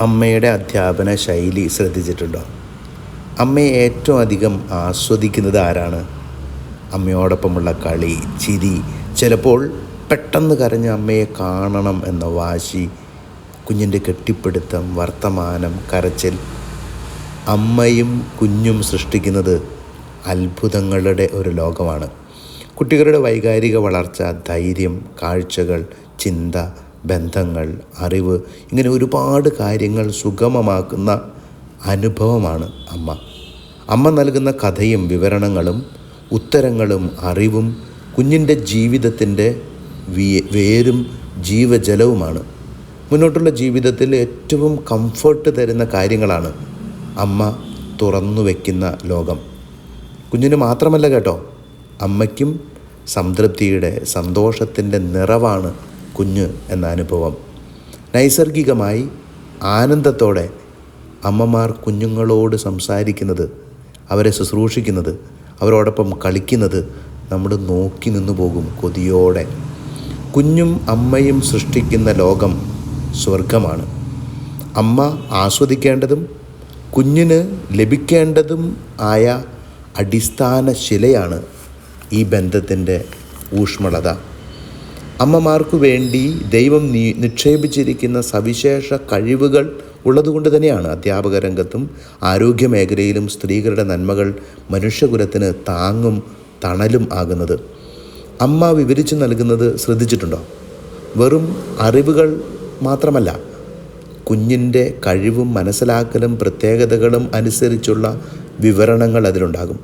അമ്മയുടെ അധ്യാപന ശൈലി ശ്രദ്ധിച്ചിട്ടുണ്ടോ? അമ്മയെ ഏറ്റവും അധികം ആസ്വദിക്കുന്നത് ആരാണ്? അമ്മയോടൊപ്പമുള്ള കളി ചിരി ചിലപ്പോൾ പെട്ടെന്ന് കരഞ്ഞ അമ്മയെ കാണണം എന്ന വാശി കുഞ്ഞിന്റെ കെട്ടിപ്പിടുത്തം വർത്തമാനം കരച്ചിൽ. അമ്മയും കുഞ്ഞും സൃഷ്ടിക്കുന്നത് അത്ഭുതങ്ങളുടെ ഒരു ലോകമാണ്. കുട്ടികളുടെ വൈകാരിക വളർച്ച ധൈര്യം കാഴ്ചകൾ ചിന്ത ബന്ധങ്ങൾ അറിവ് ഇങ്ങനെ ഒരുപാട് കാര്യങ്ങൾ സുഗമമാക്കുന്ന അനുഭവമാണ് അമ്മ. അമ്മ നൽകുന്ന കഥയും വിവരണങ്ങളും ഉത്തരങ്ങളും അറിവും കുഞ്ഞിന്റെ ജീവിതത്തിന്റെ വേരും ജീവജലവുമാണ്. മുന്നോട്ടുള്ള ജീവിതത്തിൽ ഏറ്റവും കംഫർട്ട് തരുന്ന കാര്യങ്ങളാണ് അമ്മ തുറന്നു വയ്ക്കുന്ന ലോകം. കുഞ്ഞിന് മാത്രമല്ല കേട്ടോ അമ്മയ്ക്കും സംതൃപ്തിയുടെ സന്തോഷത്തിന്റെ നിറവാണ് കുഞ്ഞ് എന്ന അനുഭവം. നൈസർഗികമായി ആനന്ദത്തോടെ അമ്മമാർ കുഞ്ഞുങ്ങളോട് സംസാരിക്കുന്നത് അവരെ ശുശ്രൂഷിക്കുന്നത് അവരോടൊപ്പം കളിക്കുന്നത് നമ്മൾ നോക്കി നിന്നു പോകും കൊതിയോടെ. കുഞ്ഞും അമ്മയും സൃഷ്ടിക്കുന്ന ലോകം സ്വർഗമാണ് അമ്മ ആസ്വദിക്കേണ്ടതും കുഞ്ഞിന് ലഭിക്കേണ്ടതും ആയ അടിസ്ഥാന ശിലയാണ് ഈ ബന്ധത്തിന്റെ ഊഷ്മളത. അമ്മമാർക്കു വേണ്ടി ദൈവം നിക്ഷേപിച്ചിരിക്കുന്ന സവിശേഷ കഴിവുകൾ ഉള്ളതുകൊണ്ട് തന്നെയാണ് അധ്യാപക രംഗത്തും ആരോഗ്യ മേഖലയിലും സ്ത്രീകളുടെ നന്മകൾ മനുഷ്യകുലത്തിന് താങ്ങും തണലും ആകുന്നത്. അമ്മ വിവരിച്ചു നൽകുന്നത് ശ്രദ്ധിച്ചിട്ടുണ്ടോ? വെറും അറിവുകൾ മാത്രമല്ല കുഞ്ഞിന്റെ കഴിവും മനസ്സിലാക്കലും പ്രത്യേകതകളും അനുസരിച്ചുള്ള വിവരണങ്ങൾ അതിലുണ്ടാകും.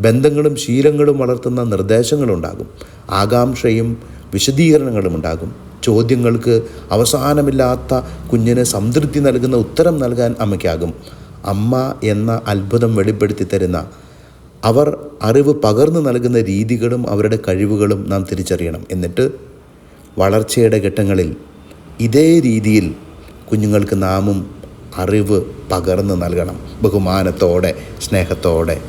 ബന്ധങ്ങളും ശീലങ്ങളും വളർത്തുന്ന നിർദ്ദേശങ്ങളുണ്ടാകും. ആകാംക്ഷയും വിശദീകരണങ്ങളും ഉണ്ടാകും ചോദ്യങ്ങൾക്ക് അവസാനമില്ലാത്ത കുഞ്ഞിന് സംതൃപ്തി നൽകുന്ന ഉത്തരം നൽകാൻ അമ്മയ്ക്കാകും. അമ്മ എന്ന അത്ഭുതം വെളിപ്പെടുത്തി തരുന്ന അവർ അറിവ് പകർന്നു നൽകുന്ന രീതികളും അവരുടെ കഴിവുകളും നാം തിരിച്ചറിയണം. എന്നിട്ട് വളർച്ചയുടെ ഘട്ടങ്ങളിൽ ഇതേ രീതിയിൽ കുഞ്ഞുങ്ങൾക്ക് നാമും അറിവ് പകർന്നു നൽകണം. ബഹുമാനത്തോടെ സ്നേഹത്തോടെ.